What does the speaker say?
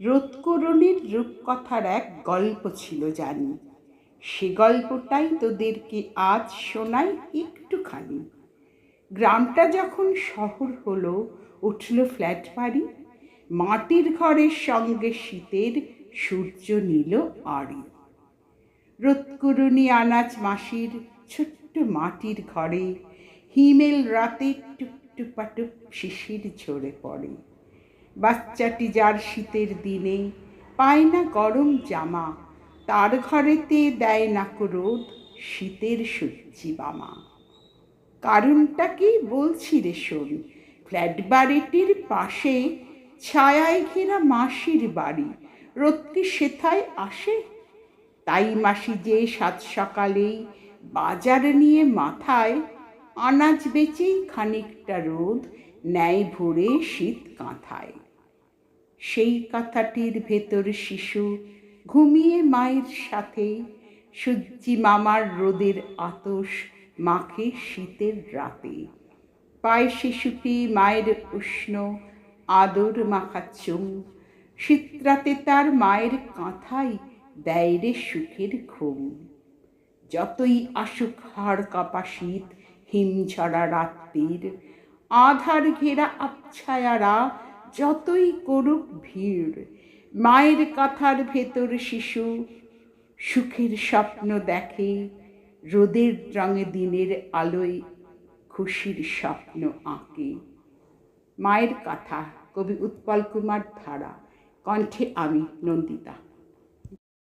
রোধকরণের রূপকথার এক গল্প ছিল জানি। সে গল্পটাই তোদেরকে আজ শোনাই একটুখানি। গ্রামটা যখন শহর হলো, উঠল ফ্ল্যাট বাড়ি। মাটির ঘরের সঙ্গে শীতের সূর্য নিল আড়ি রোদকুরুনি আনাজ মাসির ছোট্ট মাটির ঘরে, হিমেল রাতে টুকটুপাটুক শিশির ঝরে পড়ে। বাচ্চাটি যার শীতের দিনে পায় না গরম জামা। তার ঘরেতে দেয় না রোদ শীতের সূর্যি বামা। কারণটা কি বলছি রে শোন, ফ্ল্যাট বাড়িটির পাশে ছায়ায় ঘেরা মাসির বাড়ি। কি সেথায় আসে? তাই মাসি যে সাত সকালেই বাজার নিয়ে মাথায় আনাজ বেচেই খানিকটা রোদ ন্যায় ভরে শীত কাঁথায়। সেই কাঁথাটির ভেতর শিশু ঘুমিয়ে মায়ের সাথে, সূর্যি মামার রোদের আতস মাখে শীতের রাতে। পায় শিশুটি মায়ের উষ্ণ, আদর মাখা চুম শীতরাতে তার মায়ের কাঁথায় দেয় রে সুখের ঘুম। যতই আসুক হাড় কাপা শীত, হিমঝরা রাত্রির আধার ঘেরা আবছায়ারা যতই করুক ভিড়। মায়ের কথার ভেতর শিশু সুখের স্বপ্ন দেখে, রোদের রঙে দিনের আলোয় খুশির স্বপ্ন আঁকে। মায়ের কথা, কবি উৎপল কুমার ধারা, কণ্ঠে আমি নন্দিতা।